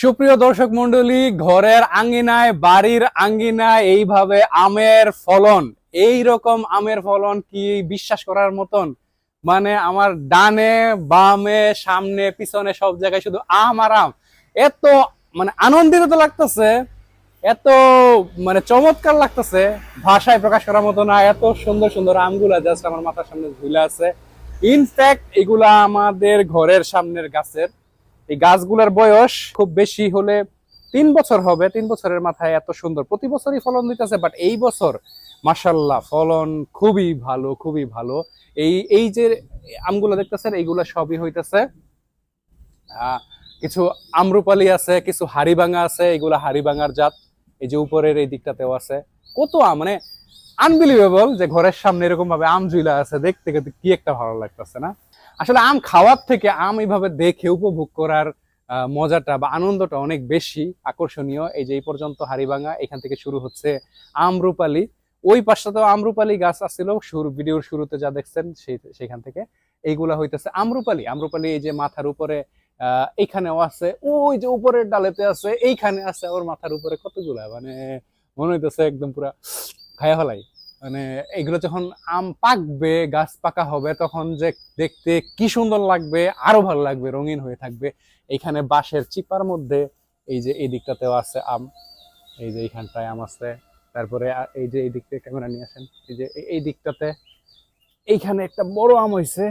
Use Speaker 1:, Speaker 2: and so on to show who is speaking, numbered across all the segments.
Speaker 1: সুপ্রিয় দর্শক মন্ডলী ঘরের আঙ্গিনায় বাড়ির আঙ্গিনায় এইভাবে আমের ফলন এই রকম আমের ফলন কি বিশ্বাস করার মতন? মানে আমার ডানে, বামে, সামনে, পিছনে সব জায়গায় শুধু আম আর আম। এত মানে আনন্দিত তো লাগতেছে, এত মানে চমৎকার লাগতেছে, ভাষায় প্রকাশ করার মতো না, এত সুন্দর সুন্দর আমগুলা জাস্ট আমার মাথার সামনে ঝুলে আছে। ইনফ্যাক্ট এগুলা আমাদের ঘরের সামনের গাছের এই গাছগুলোর বয়স খুব বেশি হলে তিন বছর হবে, তিন বছরের মাথায় এত সুন্দর। প্রতি বছরই ফলন দিতেছে বাট এই বছর মাসাল্লাহ ফলন খুবই ভালো খুবই ভালো। এই এই যে আমগুলো দেখতেছেন, এইগুলা সবই হইতেছে কিছু আমরুপালি আছে, কিছু হাড়িভাঙা আছে, এগুলা হাড়িভাঙার জাত। এই যে উপরের এই দিকটাতেও আছে। কত মানে আনবিলিভেবল যে ঘরের সামনে এরকম ভাবে আম ঝুলা আছে, দেখতে কিন্তু কি একটা ভালো লাগতেছে না? আসলে আম খাওয়ার থেকে আম এইভাবে দেখে উপভোগ করার মজাটা বা আনন্দটা অনেক বেশি আকর্ষণীয়। এই যে এই পর্যন্ত হাড়িভাঙা, এখান থেকে শুরু হচ্ছে আমরুপালি ওই পাশটাতেও আমরুপালি গাছ আসছিল, শুরু, ভিডিওর শুরুতে যা দেখছেন সেই, সেখান থেকে। এইগুলা হইতেছে আমরুপালি আমরুপালি এই যে মাথার উপরে আহ এইখানেও আছে, ওই যে উপরের ডালেতে আছে, এইখানে আছে ওর মাথার উপরে কতগুলা? মানে মনে হইতেছে একদম পুরা খায়া ফেলাই। মানে এগুলো যখন আম পাকবে, গাছ পাকা হবে, তখন যে দেখতে কি সুন্দর লাগবে, আরও ভালো লাগবে, রঙিন হয়ে থাকবে। এইখানে বাঁশের চিপার মধ্যে এই যে এই দিকটাতেও আছে আম, এই যে এইখানটায় আম আছে। তারপরে এই যে এই দিক থেকে ক্যামেরা নিয়ে আসেন, এই যে এই- দিকটাতে এইখানে একটা বড় আম হইছে।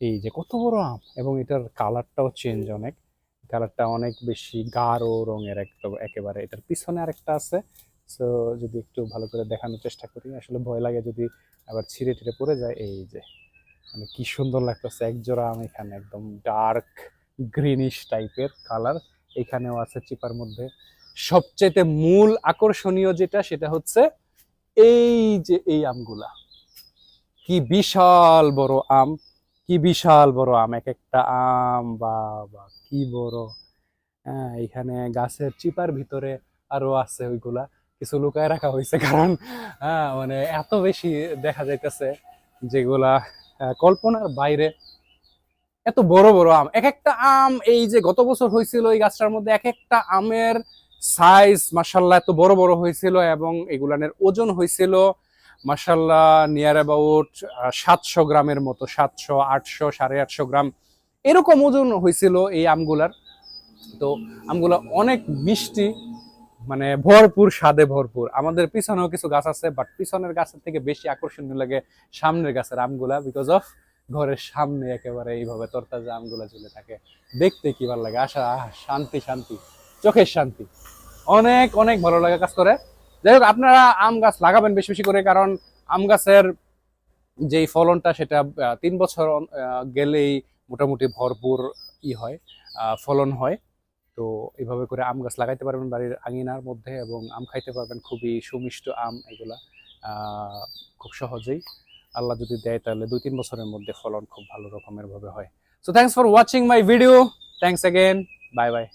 Speaker 1: এই যে কত বড় আম! এবং এটার কালারটাও চেঞ্জ অনেক। কালারটা অনেক বেশি গাঢ় রঙের একদম একেবারে। এটার পিছনে আরেকটা আছে। সো যদি একটু ভালো করে দেখানোর চেষ্টা করি, আসলে ভয় লাগে যদি আবার ছিঁড়ে টিড়ে পড়ে যায়, এই যে মানে কি সুন্দর লাগতেছে এক জোড়া আম এখানে, একদম ডার্ক গ্রিনিশ টাইপের কালার এখানেও আছে চিপার মধ্যে। সবচেয়ে মূল আকর্ষণীয় যেটা, সেটা হচ্ছে এই যে, এই আমগুলা। কি বিশাল বড় আম, কি বিশাল বড় আম, এক একটা আম, বাবা, কি বড়। হ্যাঁ এখানে গাছের চিপার ভিতরে আরও আছে ওইগুলা। কিছু লুকায় রাখা হয়েছে, কারণ হ্যাঁ মানে এত বেশি দেখা যাইতেছে যেগুলা কল্পনার বাইরে এত বড় বড় আম। এক একটা আম এই যে গত বছর হয়েছিল এই গাছটার মধ্যে এক একটা আমের সাইজ মাসাল্লাহ এত বড় বড় হয়েছিল এবং এগুলানের ওজন হয়েছিল মাসাল্লাহ নিয়ার অ্যাবাউট সাতশো গ্রামের মতো, সাতশো, আটশো, সাড়ে আটশো গ্রাম এরকম ওজন হয়েছিল এই আমগুলার। তো আমগুলা অনেক মিষ্টি মানে ভরপুর, স্বাদে ভরপুর। আমাদের পিছনেও কিছু গাছ আছে বাট পিছনের গাছের থেকে বেশি আকর্ষণীয় লাগে সামনের গাছের আমগুলা বিকজ অফ ঘরের সামনে একেবারে এইভাবে তরতাজা আমগুলা ঝুলে থাকে। দেখতে কি ভালো লাগে? আশা শান্তি শান্তি। চোখের শান্তি। অনেক অনেক ভালো লাগে কাজ করে। যাই হোক, আপনারা আম গাছ লাগাবেন বেশি বেশি করে, কারণ আম গাছের যেই ফলনটা সেটা তিন বছর গেলেই মোটামুটি ভরপুর ই হয় ফলন হয়। তো এইভাবে করে আম গাছ লাগাইতে পারবেন বাড়ির আঙিনার মধ্যে এবং আম খাইতে পারবেন। খুবই সুমিষ্ট আম এগুলা। খুব সহজেই। আল্লাহ যদি দেয় তাহলে দুই তিন বছরের মধ্যে ফলন খুব ভালো রকমের ভাবে হয়। So thanks for watching my video thanks again bye bye